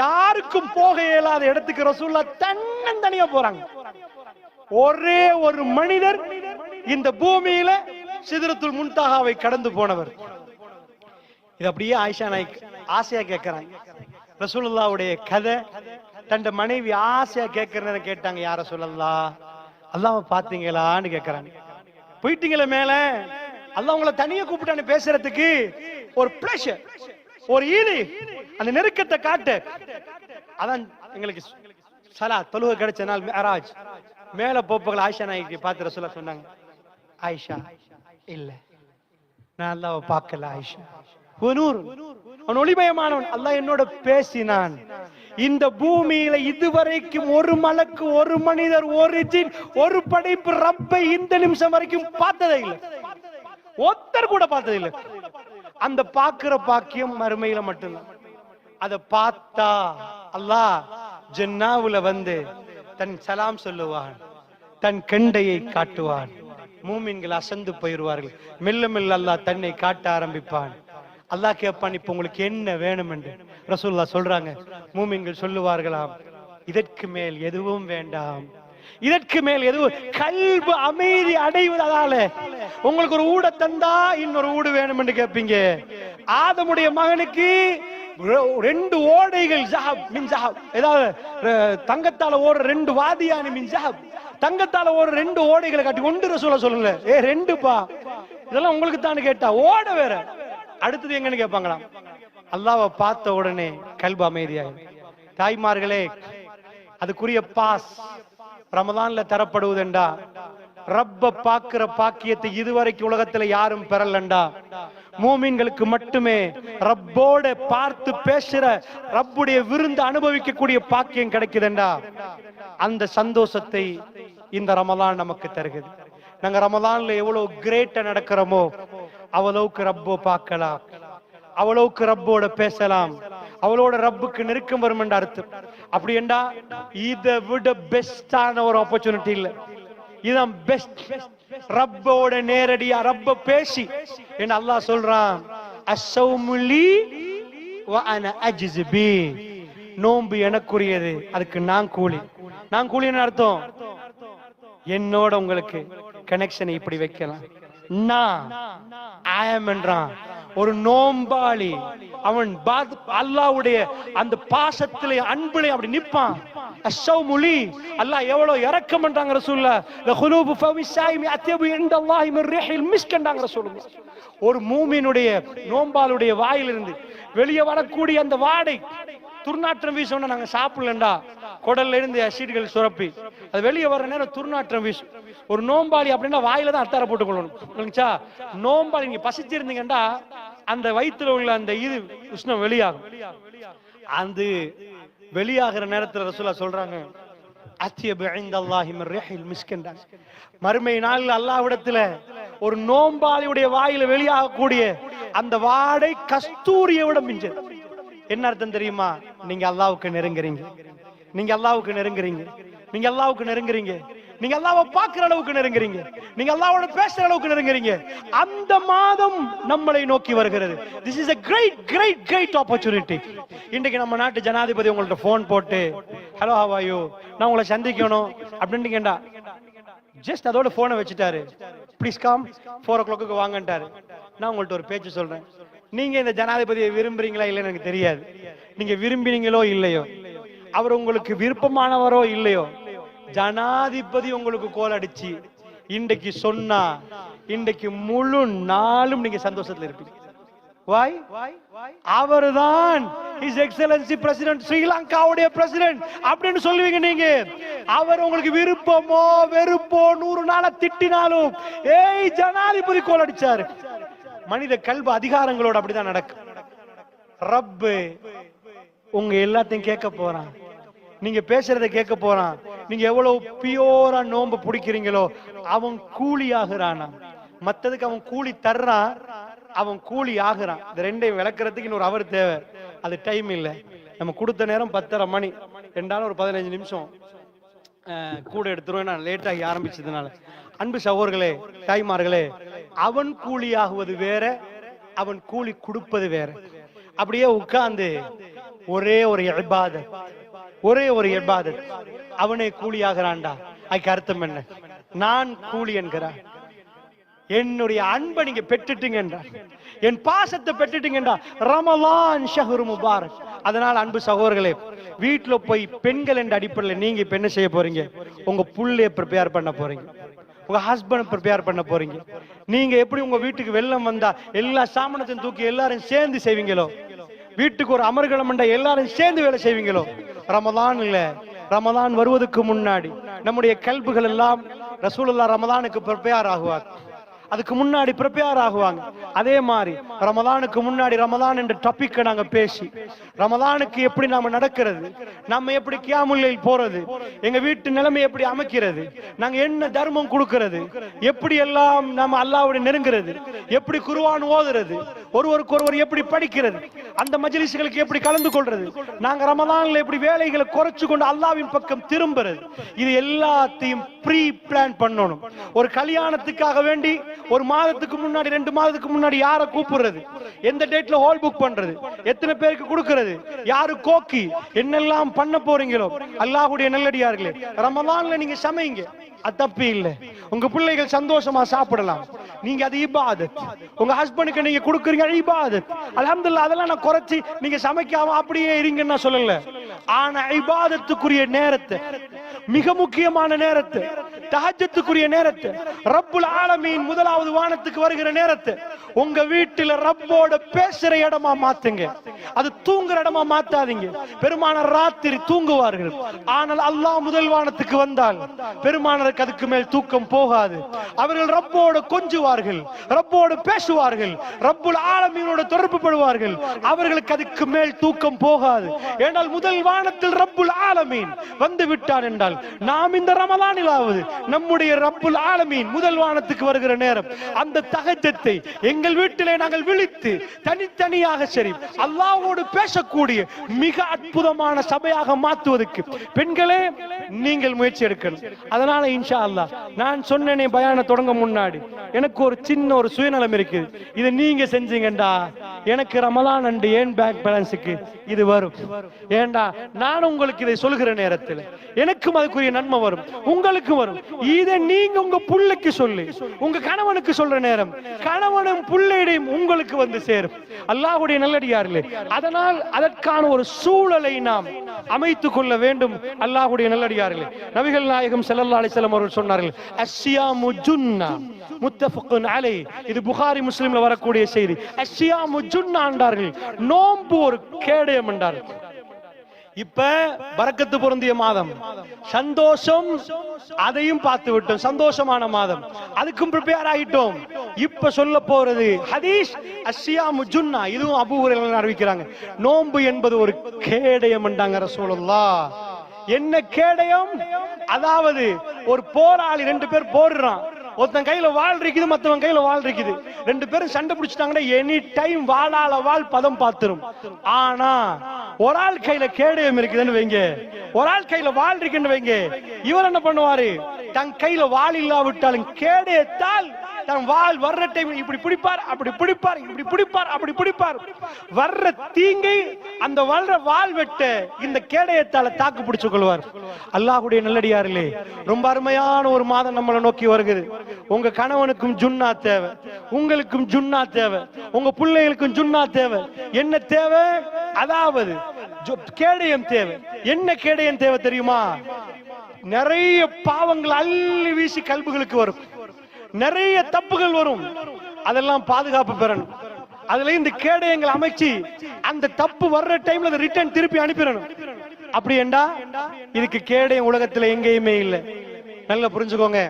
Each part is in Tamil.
யாருக்கும் போக இயலாத இடத்துக்கு ரசூல்லா தன்னந்தனியா போறாங்க. ஒரே ஒரு மனிதர் இந்த பூமியில சிதறத்துள் முன்தாகாவை கடந்து போனவர். இது அப்படியே ஆயிஷா நாய்க் ஆசையா கேட்கிறாங்க ரசூலுல்லாவுடைய கதை தன் மனைவி ஆசையா கேட்கறத கேட்டாங்க யார சொல்லலாம் அல்லாம பாத்தீங்களான்னு கேட்கறாங்க போயிட்டீங்களே மேல அல்ல உங்களை தனியா கூப்பிட்டானு பேசுறதுக்கு? ஒரு பிளஷர் ஒரு ஈடு அந்த நெருக்கத்தை காட்டு. அதான் எங்களுக்கு சலா தொழுகை கிடைச்ச நாள் மேராஜ். மேல போப்புகள் ஆயிஷா நாய்க்கு பார்த்து ரசூலா சொன்னாங்க ஆயிஷா இல்ல. நான் அல்லாஹ் பார்க்கல ஆயிஷா. அவன் ஒளிமயமானவன். அல்லாஹ் என்னோட பேசினான். இந்த பூமியில இதுவரைக்கும் ஒரு மலக்கு ஒரு மனிதர் ஒரு ஜின் ஒரு படைப்பு ரப்பை இந்த நிமிஷம் வரைக்கும் பார்த்ததே இல்லை. ஒருத்தர் கூட பார்த்தது இல்லை. அந்த பாக்குற பாக்கியம் மறுமையில மட்டும்தான். அத பார்த்தா அல்லாஹ் ஜென்னாவுல வந்து தன் சலாம் சொல்லுவான் தன் கெண்டையை காட்டுவான். மூமின்கள் அசந்து போயிடுவார்கள். மெல்ல மெல்ல அல்லாஹ் தன்னை காட்ட ஆரம்பிப்பான். அல்லாஹ் கேட்பான் இப்ப உங்களுக்கு என்ன வேணும் என்று ரசூல்லா சொல்றாங்க மூமின்கள் சொல்லுவார்களாம் இதற்கு மேல் எதுவும் வேண்டாம். இதற்கு மேல் எதுவும் கல்வி அமைதி அடைவதால உங்களுக்கு ஒரு ஊட தந்தா இன்னொரு ஊடு வேணும் என்று கேட்பீங்க ஆதமுடைய மகனுக்கு ரெண்டு ஓடைகள் ஜஹப் மின் ஜஹப். ஏதாவது தங்கத்தால ஓடுற ரெண்டு வாதியானி மின் ஜஹப். தங்கத்தால ஓடுற ரெண்டு ஓடைகளை காட்டி ஒன்று சொல்ல சொல்லல ஏ ரெண்டுப்பா. இதெல்லாம் உங்களுக்கு தான் கேட்டா ஓட வேற. அடுத்தது எங்கன்னு கேட்பாங்களாம் அல்லாவ பார்த்த உடனே கல்பு அமைதியாகும் தாய்மார்களே அதுக்குரிய பாஸ் ரமதான்ல தரப்படுவதுண்டா? ரப்ப பாக்குற பாக்கியத்தை இதுவரைக்கும் உலகத்துல யாரும் பெறலண்டா? மூமின்களுக்கு மட்டுமே ரப்போட பார்த்து பேசுற ரப்புடைய விருந்து அனுபவிக்கக்கூடிய பாக்கியம் கிடைக்குதுண்டா? அந்த சந்தோஷத்தை இந்த ரமலான் நமக்கு தருகிறது. நாங்க ரமலான்ல எவ்வளவு கிரேட்டா நடக்கிறோமோ அவ்வளவுக்கு ரப்போ பார்க்கலாம். அவ்வளவுக்கு ரப்போட பேசலாம். அவளோட ரப்புக்கு நெருக்கம் வரும் என்ற அர்த்தம். அப்படி என்றா இதை விட பெஸ்டான ஒரு ஆப்பர்ச்சுனிட்டி இல்ல. இதான் பெஸ்ட் ரப்போட நேரடியா ரப்ப பேசி. என்ன அல்லாஹ் சொல்றான்? அசௌமுலி வ அன பி நோன்பு எனக்குரியது அதுக்கு நான் கூலி. நான் கூலின்னு அர்த்தம்? என்னோட உங்களுக்கு கனெக்ஷனை இப்படி வைக்கலாம். நான் ஆயம் என்றான். ஒரு நோம்பாளி. அவன் பாத்- அல்லாஹ்வுடைய அந்த பாசத்திலே அன்பிலே அப்படி நிப்பான். அஸ்ஸௌமுலி அல்லாஹ் எவ்வளவு இரக்கம் பண்றாங்க ரசூல்ல ல குலூபு ஃபவி ஸாயிமி அத்யபு இன்தல்லாஹி மின் ரிஹில் மிஸ்கண்டாங்க ரசூலுல்லாஹ். ஒரு மூமினுடைய நோம்பாளுடைய வாயிலிருந்து வெளியே வரக்கூடிய அந்த வாடை துர்நாற்றம் வீசணும் நாங்க சாப்பிடலண்டா. குடல்ல இருந்து அசிட்கள் சுரப்பி. அது வெளியே வர்ற நேரம் துர்நாற்றம் வீசும். ஒரு நோம்பாளி அப்படின்னா வாயில தான் அத்தார போட்டுக் கொள்ளணும் நோம்பாளி நீங்க பசிச்சிருந்தீங்கன்னா அந்த வயிற்றுல உள்ள அந்த இது உஷ்ணம் வெளியாகும். அந்த வெளியாகிற நேரத்துல ரசூலா சொல்றாங்க மறுமை நாளில் அல்லாவிடத்துல ஒரு நோம்பாளியுடைய வாயில வெளியாகக்கூடிய அந்த வாடை கஸ்தூரியை விட மிஞ்சது. என்ன அர்த்தம் தெரியுமா? நீங்க அல்லாவுக்கு நெருங்குறீங்க. நீங்க அல்லாவுக்கு நெருங்குறீங்க. நீங்க அல்லாவுக்கு நெருங்குறீங்க. நீங்க அல்லாவை பார்க்கிற அளவுக்கு நெருங்குறீங்க. நீங்க அல்லாவோட பேசுற அளவுக்கு நெருங்குறீங்க. அந்த மாதம் நம்மளை நோக்கி வருகிறது. This is a great great great opportunity இன்றைக்கு நம்ம நாட்டு ஜனாதிபதி உங்கள்ட்ட போன் போட்டு ஹலோ ஹவாயோ நான் உங்களை சந்திக்கணும். அப்படின்னு கேண்டா ஜஸ்ட் அதோட போனை வச்சுட்டாரு. Please come four o'clock வாங்கன்ட்டாரு. நான் உங்கள்ட்ட ஒரு பேச்சு சொல்றேன். நீங்க இந்த ஜனாதிபதியை விரும்புறீங்களா இல்லைன்னு எனக்கு தெரியாது. நீங்க விரும்பினீங்களோ இல்லையோ அவர் உங்களுக்கு விருப்பமானவரோ இல்லையோ? ஜனாதிபதி உங்களுக்கு கோல் அடிச்சு இன்றைக்கு சொன்னா இன்றைக்கு முழு நாளும் நீங்க சந்தோஷத்துல இருப்பீங்க. வாய் அவர்தான் ஹிஸ் எக்ஸலன்சி பிரசிடென்ட் ஸ்ரீலங்காவுடைய பிரசிடென்ட் அப்படின்னு சொல்லுவீங்க நீங்க. அவர் உங்களுக்கு விருப்பமோ வெறுப்போ நூறு நாள திட்டினாலும் ஏய் ஜனாதிபதி கோல் அடிச்சாரு மனித கல்வி அதிகாரங்களோட அப்படிதான் நடக்கும். ரப்பு உங்க எல்லாத்தையும் கேட்க போறான். நீங்க பேசுறத கேட்க போறான். நீங்க எவ்வளவு பியோரா நோம்ப பிடிக்கிறீங்களோ அவன் கூலி ஆகுறானா. மத்ததுக்கு அவன் கூலி தர்றான். அவன் கூலி ஆகுறான். இந்த ரெண்டையும் விளக்குறதுக்கு இன்னொரு அவர் தேவை. அது டைம் இல்லை. நம்ம கொடுத்த நேரம் பத்தரை மணி. ரெண்டாலும் ஒரு பதினஞ்சு நிமிஷம். கூட எடுத்துருவேன் நான் லேட் ஆகி ஆரம்பிச்சதுனால. அன்பு சகோர்களே தாய்மார்களே அவன் கூலி ஆகுவது வேற அவன் கூலி கொடுப்பது வேற. அப்படியே உட்கார்ந்து ஒரே ஒரு இபாதத். ஒரே ஒரு இபாதத். அவனே கூலியாகிறான்டா அதுக்கு அர்த்தம் என்ன? நான் கூலி என்கிறான் என்னுடைய அன்பை நீங்க பெற்றுட்டீங்கன்றா என் பாசத்தை பெற்றுட்டீங்கன்றா ரமலான் ஷஹ்ரு முபாரக். அதனால அன்பு சகோதரர்களே வீட்டுல போய் பெண்கள் என்ற அடிப்படையில் நீங்க இப்ப என்ன செய்ய போறீங்க? உங்க புள்ளைய ப்ரிப்பேர் பண்ண போறீங்க. உங்க ஹஸ்பண்ட் ப்ரிப்பேர் பண்ண போறீங்க. நீங்க எப்படி உங்க வீட்டுக்கு வெள்ளம் வந்தா எல்லா சாமானத்தையும் தூக்கி எல்லாரும் சேர்ந்து செய்வீங்களோ? வீட்டுக்கு ஒரு அமர்களம் பண்ண எல்லாரும் சேர்ந்து வேலை செய்வீங்களோ? ரமதான் இல்ல. ரமதான் வருவதற்கு முன்னாடி நம்முடைய கல்புகள் எல்லாம் ரசூலுல்லா ரமதானுக்கு ப்ரிப்பேர் ஆகுவார். அதுக்கு முன்னாடி ப்ரிப்பேர் ஆகுவாங்க. அதே மாதிரி ரமதானுக்கு முன்னாடி ரமதான் என்ற டாபிக்கை நாங்க பேசி ரமதானுக்கு எப்படி நாம நடக்கிறது நம்ம எப்படி கியாமுல்லையில் போறது எங்க வீட்டு நிலைமை எப்படி அமைக்கிறது நாங்க என்ன தர்மம் கொடுக்கிறது எப்படி எல்லாம் நாம அல்லாவுடைய நெருங்குறது எப்படி குருவான் ஓதுறது ஒருவருக்கு ஒருவர் எப்படி படிக்கிறது அந்த மஜிலிசுகளுக்கு எப்படி கலந்து கொள்றது நாங்க ரமதான்ல எப்படி வேலைகளை குறைச்சு கொண்டு அல்லாவின் பக்கம் திரும்புறது இது எல்லாத்தையும் ப்ரீ பிளான் பண்ணணும். ஒரு கல்யாணத்துக்காக வேண்டி ஒரு மாதத்துக்கு முன்னாடி ரெண்டு மாதத்துக்கு முன்னாடி யாரை கூப்பிடுறது? எந்த டேட்ல ஹால் புக் பண்றது? எத்தனை பேருக்கு கொடுக்கறது? யாரு கோக்கி? என்னெல்லாம் பண்ண போறீங்களோ? அல்லாஹுடைய நல்லடியார்களே ரமலான்ல நீங்க சமைங்க. அது தப்பு இல்ல. உங்க பிள்ளைகள் சந்தோஷமா சாப்பிடலாம். நீங்க அது இபாதத். உங்க ஹஸ்பண்டுக்கு நீங்க கொடுக்குறீங்க இபாதத். அலமதுல்லா அதெல்லாம் நான் குறைச்சி நீங்க சமைக்காம அப்படியே இருங்கன்னு நான் சொல்லல. ஆனா இபாதத்துக்குரிய நேரத்தை மிக முக்கியமான நேரத்தை தஹஜத்துக்குரிய நேரத்து. ரப்புல் ஆலமீன் முதலாவது வானத்துக்கு வருகிற நேரத்து. உங்க வீட்டுல ரப்போட பேசுற இடமா மாத்துங்க. அது தூங்குற இடமா மாத்தாதீங்க. பெருமான ராத்திரி தூங்குவார்கள். ஆனால் அல்லாஹ் முதல் வானத்துக்கு வந்தால் பெருமானருக்கு அதுக்கு மேல் தூக்கம் போகாது. அவர்கள் ரப்போட கொஞ்சுவார்கள் ரப்போடு பேசுவார்கள் ரப்புல் ஆலமீனோட தொடர்பு படுவார்கள். அவர்களுக்கு அதுக்கு மேல் தூக்கம் போகாது. ஏனால் முதல் வானத்தில் ரப்புல் ஆலமீன் வந்து விட்டான் என்றால் நாம் இந்த ரமலானிலாவது நம்முடைய ரப்புல் ஆலமீன் முதல் வானத்துக்கு வருகிற நேரம். அந்த தகஜத்தை எங்கள் வீட்டிலே நாங்கள் விழித்து தனித்தனியாக சரி அல்லாவோடு பேசக்கூடிய மிக அற்புதமான சபையாக மாற்றுவதற்கு பெண்களே நீங்கள் முயற்சி எடுக்கணும். அதனால இன்ஷா அல்லா நான் சொன்னேனே பயான தொடங்க முன்னாடி எனக்கு ஒரு சின்ன ஒரு சுயநலம் இருக்குது. இது நீங்க செஞ்சீங்கடா எனக்கு ரமலான் அண்டு ஏன் பேங்க் பேலன்ஸுக்கு இது வரும்? ஏண்டா நான் உங்களுக்கு இதை சொல்கிற நேரத்தில் எனக்கும் அதுக்குரிய நன்மை வரும் உங்களுக்கும் வரும். இதை நீங்க உங்க புள்ளைக்கு சொல்லு உங்க கணவனுக்கு சொல்ற நேரம் கணவனும் புள்ளையிடையும் உங்களுக்கு வந்து சேரும். அல்லாஹுடைய நல்லடியார்களே அதனால் அதற்கான ஒரு சூழலை நாம் அமைத்துக் கொள்ள வேண்டும். அல்லாஹுடைய நல்லடியார்களே நபிகள் நாயகம் செல்லல்லா அலிசல்லம் அவர்கள் சொன்னார்கள் அஸ்யா முஜுன்னா முத்தஃபக்குன் அலை இது புகாரி முஸ்லிம்ல வரக்கூடிய செய்தி. அஸ்யா முஜுன்னாண்டார்கள் என்றார்கள். நோன்பு ஒரு கேடயம் என்றார்கள். இப்ப பறக்கத்து பொருந்திய மாதம். சந்தோஷம் அதையும் பார்த்து விட்டோம் சந்தோஷமான மாதம். அதுக்கும் ப்ரிப்பேர் ஆகிட்டோம். இப்ப சொல்ல போறது ஹதீஷ் அஸ்ஸியா முஜுன்னா இதுவும் அபூ அறிவிக்கிறாங்க. நோன்பு என்பது ஒரு கேடயம் என்றாங்க ரசூலுல்லா என்ன கேடயம்? அதாவது ஒரு போராளி ரெண்டு பேர் போடுறான். ஒருத்தன் கையில வாள் இருக்குது மத்தவன் கையில வாள் இருக்குது. ரெண்டு பேரும் சண்டை பிடிச்சிட்டாங்கன்னா எனி டைம் வாளால வாள் பதம் பார்த்துரும் ஆனா ஒரு ஆள் கையில கேடயம் இருக்குதுன்னு வைங்க. ஒரு ஆள் கையில வாள் இருக்குன்னு வைங்க. இவர் என்ன பண்ணுவாரு? தன் கையில வாள் இல்லாவிட்டாலும் கேடயத்தால் தன் வாள் வர்ற டைம் இப்படி பிடிப்பார் அப்படி பிடிப்பார் இப்படி பிடிப்பார் அப்படி பிடிப்பார். வர்ற தீங்கை அந்த வர்ற வாள் வெட்ட இந்த கேடயத்தால தாக்கு பிடிச்சு கொள்வார். அல்லாஹுடைய நல்லடியார்களே ரொம்ப அருமையான ஒரு மாதம் நம்மளை நோக்கி வருகிறது. உங்க கணவனுக்கும் ஜுன்னா தேவை உங்களுக்கும் ஜுன்னா தேவை உங்க பிள்ளைகளுக்கும் ஜுன்னா தேவை. என்ன தேவை? அதாவது கேடயம் தேவை. என்ன கேடயம் தேவை தெரியுமா? நிறைய பாவங்கள் அள்ளி வீசி கல்புகளுக்கு வரும். நிறைய தப்புகள் வரும். அதெல்லாம் பாதுகாப்பு பெறணும். அதுல இந்த கேடயங்கள் அமைச்சு அந்த தப்பு வர்ற டைம்ல அதை ரிட்டர்ன் திருப்பி அனுப்பிடணும். அப்படி என்றா இதுக்கு கேடயம் உலகத்துல எங்கேயுமே இல்லை. நல்லா புரிஞ்சுக்கோங்க.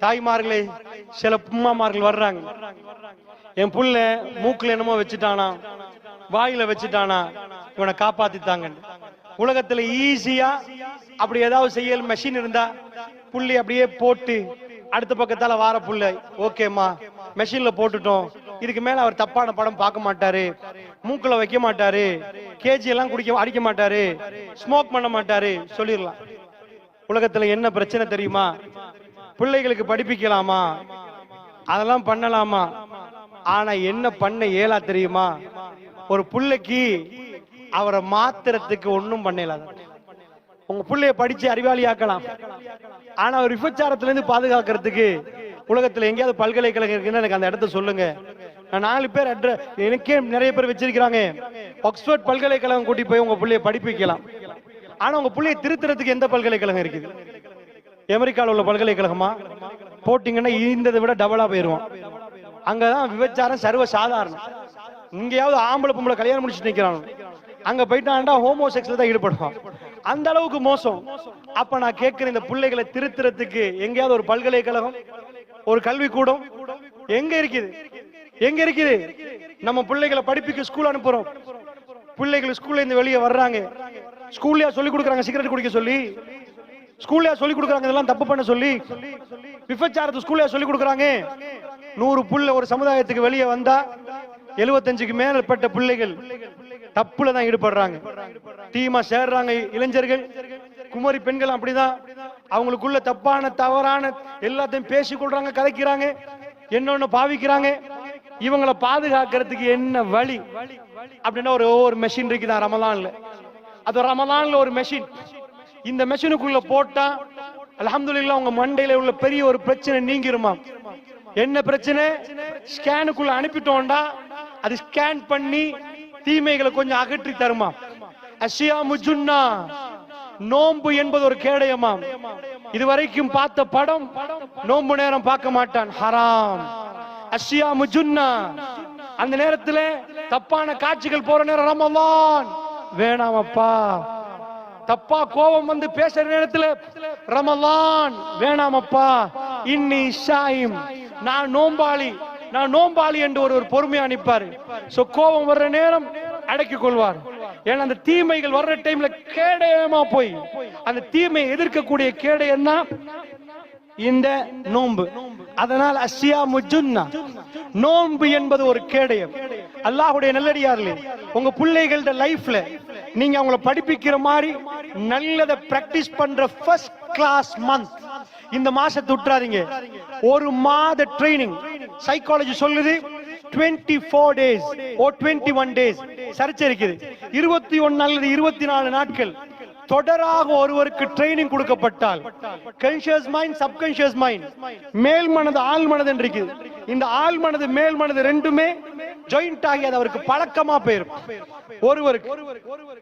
தாய்மார்களே சில உம்மாமார்கள் வர்றாங்க. என் புள்ள மூக்குல என்னமோ வச்சுட்டானா? வாயில வச்சுட்டானா? இவனை காப்பாத்தித்தாங்க உலகத்துல ஈஸியா அப்படி ஏதாவது செய்யல் மெஷின் இருந்தா புள்ளி அப்படியே போட்டு அடுத்த பக்கத்தால வார புள்ள. ஓகேம்மா. மெஷின்ல போட்டுட்டோம். இதுக்கு மேல அவர் தப்பான படம் பார்க்க மாட்டாரு. மூக்குல வைக்க மாட்டாரு. கேஜி எல்லாம் குடிக்க அடிக்க மாட்டாரு. ஸ்மோக் பண்ண மாட்டாரு. சொல்லிடலாம். உலகத்துல என்ன பிரச்சனை தெரியுமா? பிள்ளைகளுக்கு படிப்பிக்கலாமா? அதெல்லாம் பண்ணலாமா? ஆனா என்ன பண்ண இயலா தெரியுமா? ஒரு பிள்ளைக்கு அவரை மாத்திரத்துக்கு ஒன்றும் பண்ணல உங்க பிள்ளைய படிச்சு அறிவாளி ஆக்கலாம் ஆனா ஒரு விபச்சாரத்துல இருந்து பாதுகாக்கிறதுக்கு உலகத்துல எங்கேயாவது பல்கலைக்கழகம் இருக்குன்னு எனக்கு அந்த இடத்த சொல்லுங்க. நாலு பேர் அட்ரஸ் எனக்கே நிறைய பேர் வச்சிருக்கிறாங்க. ஆக்ஸ்போர்ட் பல்கலைக்கழகம் கூட்டி போய் உங்க பிள்ளைய படிப்பிக்கலாம். ஆனா உங்க பிள்ளைய திருத்துறதுக்கு எந்த பல்கலைக்கழகம் இருக்குது? அமெரிக்காவில் உள்ள பல்கலைக்கழகமா? போட்டீங்கன்னா ஈந்ததை விட டபுளா போயிருவோம். அங்கதான் விபச்சாரம் சர்வ சாதாரணம் இங்கேயாவது ஆம்பளை பொம்பளை கல்யாணம் முடிச்சுட்டு நிக்கிறாங்க. அங்க போயிட்டான்டா ஹோமோ செக்ஸ்ல தான் ஈடுபடுவான். அந்த அளவுக்கு மோசம். அப்ப நான் கேட்கிறேன் இந்த பிள்ளைகளை திருத்துறதுக்கு எங்கேயாவது ஒரு பல்கலைக்கழகம் ஒரு கல்வி கூடம் எங்க இருக்குது? எங்க இருக்குது? நம்ம பிள்ளைகளை படிப்புக்கு ஸ்கூல் அனுப்புறோம். பிள்ளைகள் ஸ்கூல்ல இருந்து வெளியே வர்றாங்க. ஸ்கூல்லயா சொல்லி கொடுக்குறாங்க சிகரெட் குடிக்க சொல்லி. ஸ்கூல்லயா சொல்லி கொடுக்குறாங்க இதெல்லாம் தப்பு பண்ண சொல்லி. விபச்சாரத்தை ஸ்கூல்லயா சொல்லி கொடுக்குறாங்க. நூறு புள்ள ஒரு சமுதாயத்துக்கு வெளியே வந்தா எழுபத்தஞ்சுக்கு மேற்பட்ட பிள்ளைகள் தப்புல தான் ஈடுபடுறாங்க. தீமா சேர்றாங்க இளைஞர்கள். குமரி பெண்கள் அப்படிதான். அவங்களுக்குள்ள தப்பான தவறான எல்லாத்தையும் பேசி கொள்றாங்க கதைக்கிறாங்க. என்னொன்னு பாவிக்கிறாங்க? இவங்களை பாதுகாக்கிறதுக்கு என்ன வழி? அப்படின்னா ஒரு ஒவ்வொரு மெஷின் இருக்குதான் ரமலான்ல. அது ரமலான்ல ஒரு மெஷின் இந்த மெஷினுக்குள்ள போட்டா அலமதுல்லா உங்க மண்டையில உள்ள பெரிய ஒரு பிரச்சனை நீங்கிருமா? என்ன பிரச்சனை? ஸ்கேனுக்குள்ள அனுப்பிட்டோம்டா அது ஸ்கேன் பண்ணி தீமைகளை கொஞ்சம் அகற்றி தருமா? அஷியா முஜுன்னா நோன்பு என்பது ஒரு கேடயமாம் இதுவரைக்கும் பார்த்த படம் நோன்பு நேரம் பார்க்க மாட்டான் ஹராம். அஷியா முஜுன்னா அந்த நேரத்துல தப்பான காட்சிகள் போற நேரம் ரமலான். வேணாமப்பா தப்பா கோபம் வந்து பேசுற நேரத்துல ரமலான். வேணாமப்பா இன்னி ஷாயிம். நான் நோம்பாளி நான் நோம்பாளி என்று ஒரு ஒரு பொறுமையா நிப்பாரு சோ கோபம் வர்ற நேரம் அடக்கி கொள்வார். ஏன்னா அந்த தீமைகள் வர்ற டைம்ல கேடயமா போய் அந்த தீமையை எதிர்க்கக்கூடிய கேடயம்னா இந்த நோன்பு. அதனால் அஸ்யா முஜுன்னா நோன்பு என்பது ஒரு கேடயம். அல்லாஹுடைய நல்லடியார்களே உங்க பிள்ளைகளோட லைஃப்ல நீங்க அவங்கள படிப்பிக்கிற மாதிரி நல்லத பிராக்டிஸ் பண்ற ஃபர்ஸ்ட் கிளாஸ் மந்த் இந்த மாசத்தை விட்டுறாதீங்க. ஒரு மாத ட்ரைனிங் சைக்காலஜி சொல்லுது 24 four days or 21 one days சர்ச்சை இருக்குது இருபத்தி ஒன்னு அல்லது இருபத்தி நாலு நாட்கள் தொடராக ஒருவருக்கு ட்ரைனிங் கொடுக்கப்பட்டால் கன்ஷியஸ் மைண்ட் சப்கான்ஷியஸ் மைண்ட் மேல் மனது ஆள் மனது என்று இருக்குது இந்த ஆள் மனது மேல் மனது ரெண்டுமே ஜாயிண்ட் ஆகி அது அவருக்கு பழக்கமா போயிரும் ஒருவருக்கு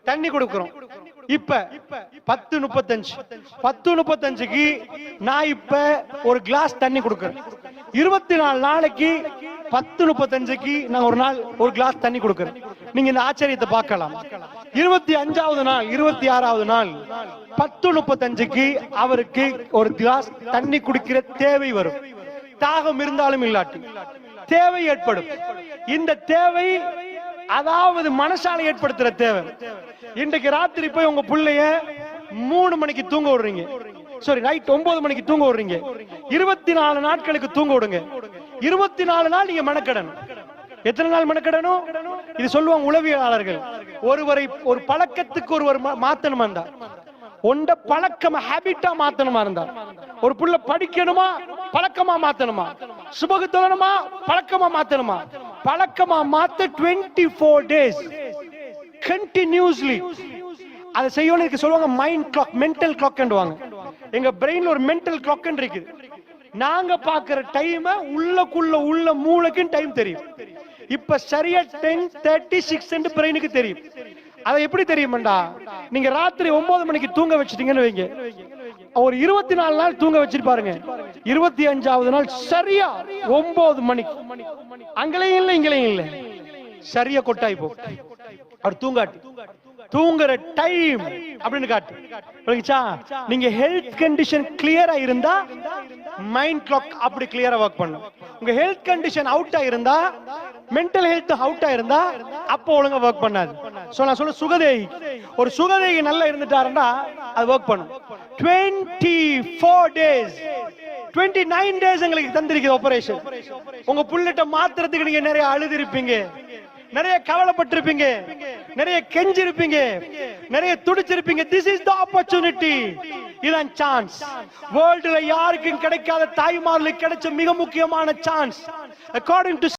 தண்ணி கொடுக்கிறோம். இப்ப பத்து முப்பத்தஞ்சு. பத்து முப்பத்தஞ்சுக்கு நான் இப்ப ஒரு கிளாஸ் தண்ணி கொடுக்கிறேன். இருபத்தி நாலு நாளைக்கு பத்து முப்பத்தஞ்சுக்கு நான் ஒரு நாள் ஒரு கிளாஸ் தண்ணி கொடுக்கிறேன். நீங்க இந்த ஆச்சரியத்தை பார்க்கலாம். இருபத்தி அஞ்சாவது நாள் இருபத்தி ஆறாவது நாள் பத்து முப்பத்தஞ்சுக்கு அவருக்கு ஒரு கிளாஸ் தண்ணி குடிக்கிற தேவை வரும். தாகம் இருந்தாலும் இல்லாட்டி. தேவை ஏற்படும். இந்த தேவை அதாவது மனசால ஏற்படுத்துற தேவை. இன்றைக்கு ராத்திரி போய் உங்க பிள்ளைய மூணு மணிக்கு தூங்க விடுறீங்க. சாரி நைட் ஒன்பது மணிக்கு தூங்க விடுறீங்க. இருபத்தி நாலு நாட்களுக்கு தூங்க விடுங்க. இருபத்தி நாலு நாள் நீங்க மெனக்கடணும். எத்தனை நாள் மெனக்கடணும்? இது சொல்லுவாங்க உளவியலாளர்கள். ஒருவரை ஒரு பழக்கத்துக்கு ஒருவர் மாத்தணுமா இருந்தா? ஒண்ட பழக்கமா ஹேபிட்டா மாத்தணுமா இருந்தா? ஒரு புள்ள படிக்கணுமா? பழக்கமா மாத்தணுமா? சுபகு தொழணுமா பழக்கமா மாத்தணுமா? பழக்கமா மாத்த 24 ஃபோர் டேஸ் கண்டினியூஸ்லி அதை செய்யணும் இதுக்கு சொல்லுவாங்க மைண்ட் கிளாக் மென்டல் கிளாக்ன்றுவாங்க எங்க பிரெயின்ல ஒரு மென்டல் கிளாக் இருக்குது நாங்க பாக்குற டைம் உள்ளக்குள்ள உள்ள மூளைக்கும் டைம் தெரியும். இப்ப சரியா டென் தேர்ட்டி சிக்ஸ் பிரெயினுக்கு தெரியும். அதை எப்படி தெரியுமாண்டா? நீங்க ராத்திரி ஒன்பது மணிக்கு தூங்க வச்சிட்டீங்கன்னு வைங்க. ஒரு இருபத்தி நாலு நாள் தூங்க வச்சிட்டு பாருங்க இருபத்தி அஞ்சாவது நாள் சரியா ஒன்பது மணிக்கு. அங்களையும் இல்லை இங்களையும் இல்லை. சரியா கொட்டாய் போ. அவர் தூங்காட்டி. தூங்குற டைம் அப்படின்னு காட்டு. நீங்க ஹெல்த் கண்டிஷன் கிளியரா இருந்தா மைண்ட் கிளாக் அப்படி கிளியரா ஒர்க் பண்ணும். உங்க ஹெல்த் கண்டிஷன் அவுட் ஆயிருந்தா மென்டல் ஹெல்த் அவுட் ஆயிருந்தா அப்போ ஒழுங்கா ஒர்க் பண்ணாது. சோ நான் சொல்ல சுகதேகி. ஒரு சுகதேகி நல்லா இருந்துட்டாருன்னா அது ஒர்க் பண்ணும். 24 ஃபோர் டேஸ் 29 நைன் டேஸ் எங்களுக்கு தந்திருக்குது ஆபரேஷன் உங்க புள்ளட்ட மாத்துறதுக்கு நீங்க நிறைய அழுதிருப்பீங்க. நிறைய கவலைப்பட்டிருப்பீங்க. நிறைய கெஞ்சிருப்பீங்க. நிறைய துடிச்சிருப்பீங்க. திஸ் இஸ் த ஆப்பர்ச்சுனிட்டி இதான் சான்ஸ் வேர்ல்டுல யாருக்கும் கிடைக்காத தாய்மார்களுக்கு கிடைச்ச மிக முக்கியமான சான்ஸ் அக்கார்டிங் டு